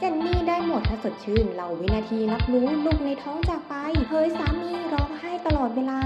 เจนนี่ได้หมดถ้าสดชื่นเหล่าวินาทีรับรู้ลูกในท้องจากไปเฮ้ยสามีร้องไห้ตลอดเวลา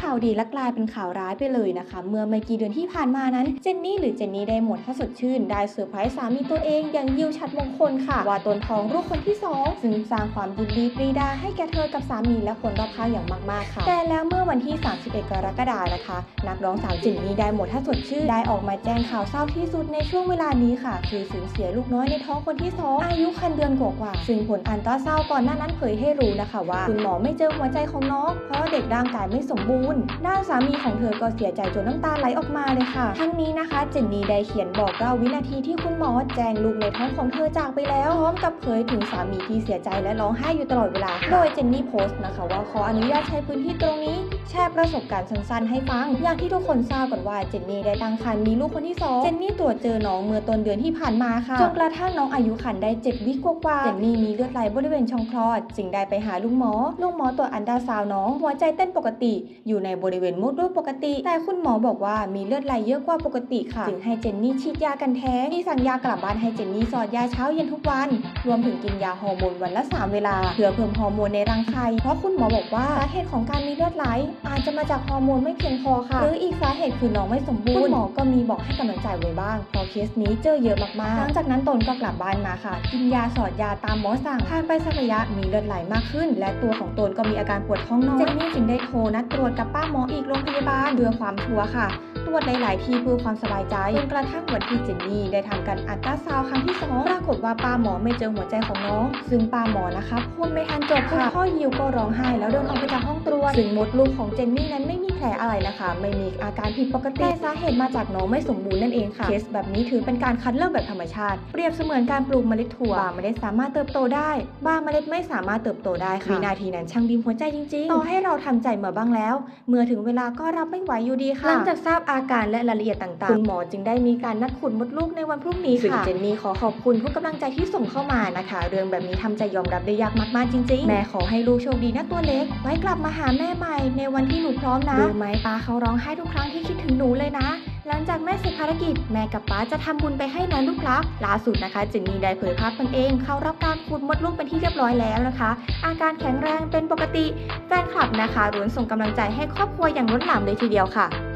ข่าวดีและกลายเป็นข่าวร้ายไปเลยนะคะ เมื่อไม่กี่เดือนที่ผ่านมานั้น เจนนี่หรือเจนนี่ได้หมดถ้าสดชื่น ได้เซอร์ไพรส์สามีตัวเองอย่างยิวชัดมงคลค่ะ ว่าตนท้องลูกคนที่สองซึ่งสร้างความยินดีปรีดาให้แก่เธอกับสามีและคนรอบข้างอย่างมากๆค่ะ แต่แล้วเมื่อวันที่ 31 กรกฎาคมนะคะ นักร้องสาวเจนนี่ได้หมดถ้าสดชื่นได้ออกมาแจ้งข่าวเศร้าที่สุดในช่วงเวลานี้ค่ะ คือสูญเสียลูกน้อยในท้องคนที่สองอายุคันเดือนกว่าๆซึ่งผลอันตราซาวด์ก่อนหน้านั้นเผยให้รู้นะคะว่าคุณหมอไม่เจอหัวใจของน้องเพราะเด็กร่างกายไม่สมบูรณ์ด้านสามีของเธอก็เสียใจจนน้ำตาไหลออกมาเลยค่ะ ทั้งนี้นะคะ เจนนี่ได้เขียนบอกเล่าวินาทีที่คุณหมอแจ้งลูกในท้องของเธอจากไปแล้วพร้อมกับเผยถึงสามีที่เสียใจและร้องไห้อยู่ตลอดเวลา โดยเจนนี่โพสต์นะคะว่าขออนุญาตใช้พื้นที่ตรงนี้ แชร์ประสบการณ์สั้นๆให้ฟัง อย่างที่ทุกคนทราบกันว่าเจนนี่ได้ตั้งครรภ์มีลูกคนที่สองเจนนี่ตรวจเจอน้องเมื่อต้นเดือนที่ผ่านมาค่ะจนกระทั่งน้องอายุครรภ์ได้เจ็ดวิกว่าๆเจนนี่มีเลือดไหลบริเวณช่องคลอด จึงได้ไปหาลุงหมอลุงหมอตรวจอันดาซาวน์น้องหัวใจเต้นปกติอยู่ในบริเวณมดลูกปกติ แต่คุณหมอบอกว่ามีเลือดไหลเยอะกว่าปกติค่ะ จึงให้เจนนี่ฉีดยากันแท้งที่สั่งยากลับบ้านให้เจนนี่สอดยาเช้าเย็นทุกวัน รวมถึงกินยาฮอร์โมนวันละ 3 เวลา เพื่อเพิ่มฮอร์โมนในรังไข่เพราะคุณหมอบอกว่าสาเหตุของการมีเลือดไหล อาจจะมาจากฮอร์โมนไม่เพียงพอค่ะ หรืออีกสาเหตุคือน้องไม่สมบูรณ์คุณหมอก็มีบอกให้กำลังใจไว้บ้างเพราะเคสนี้เจอเยอะมากๆหลังจากนั้นตนก็กลับบ้านมาค่ะ กินยาสอดยาตามหมอสั่งผ่านไปสักระยะมีเลือดไหลมากขึ้น และตัวของตนก็มีอาการปวดท้องน้อยเจนนี่จึงได้โทรนัดตรวจกับป้าหมออีกโรงพยาบาลเพื่อความชัวร์ค่ะ ตรวจหลาย ๆ ที่เพื่อความสบายใจจนกระทั่งวันที่เจนนี่ได้ทำการอัลตราซาวด์ครั้งที่สองปรากฏว่าป้าหมอไม่เจอหัวใจของน้อง ซึ่งป้าหมอนะคะพูดไม่ทันจบค่ะพ่อยิวก็ร้องไห้แล้วเดินออกไปจากห้องตรวจซึ่งมดลูกของเจนนี่นั้นไม่มีแผลอะไรนะคะ ไม่มีอาการผิดปกติแต่สาเหตุมาจากน้องไม่สมบูรณ์นั่นเองค่ะเคสแบบนี้ถือเป็นการคัดเลือกแบบธรรมชาติ เปรียบเสมือนการปลูกเมล็ดถั่วบางเมล็ดสามารถเติบโตได้ บางเมล็ดไม่สามารถเติบโตได้ค่ะวินาทีนั้นช่างบีมหัวใจจริง ๆ ต่อให้เราทำใจมาบ้างแล้ว เมื่อถึงเวลาก็รับไม่ไหวอยู่ดีค่ะหลังจากทราบอาการและรายละเอียดต่างๆ คุณหมอจึงได้มีการนัดขุดมดลูกในวันพรุ่งนี้ค่ะซึ่งเจนนี่ขอขอบคุณทุกกำลังใจที่ส่งเข้ามานะคะ เรื่องแบบนี้ทำใจยอมรับได้ยากมากๆจริง ๆ แม่ขอให้ลูกโชคดีนะตัวเล็ก ไว้กลับมาหาแม่ใหม่ในวันที่หนูพร้อมนะรู้ไหมป้าเขาร้องไห้ทุกครั้งที่คิดถึงหนูเลยนะ หลังจากแม่เสร็จภารกิจ แม่กับป้าจะทำบุญไปให้นะลูกรักล่าสุดนะคะเจนนี่ได้เผยภาพตนเอง เข้ารับการขุดมดลูกเป็นที่เรียบร้อยแล้วนะคะ อาการแข็งแรงเป็นปกติแฟนคลับนะคะล้วนส่งกำลังใจให้ครอบครัวอย่างล้นหลามเลยทีเดียวค่ะ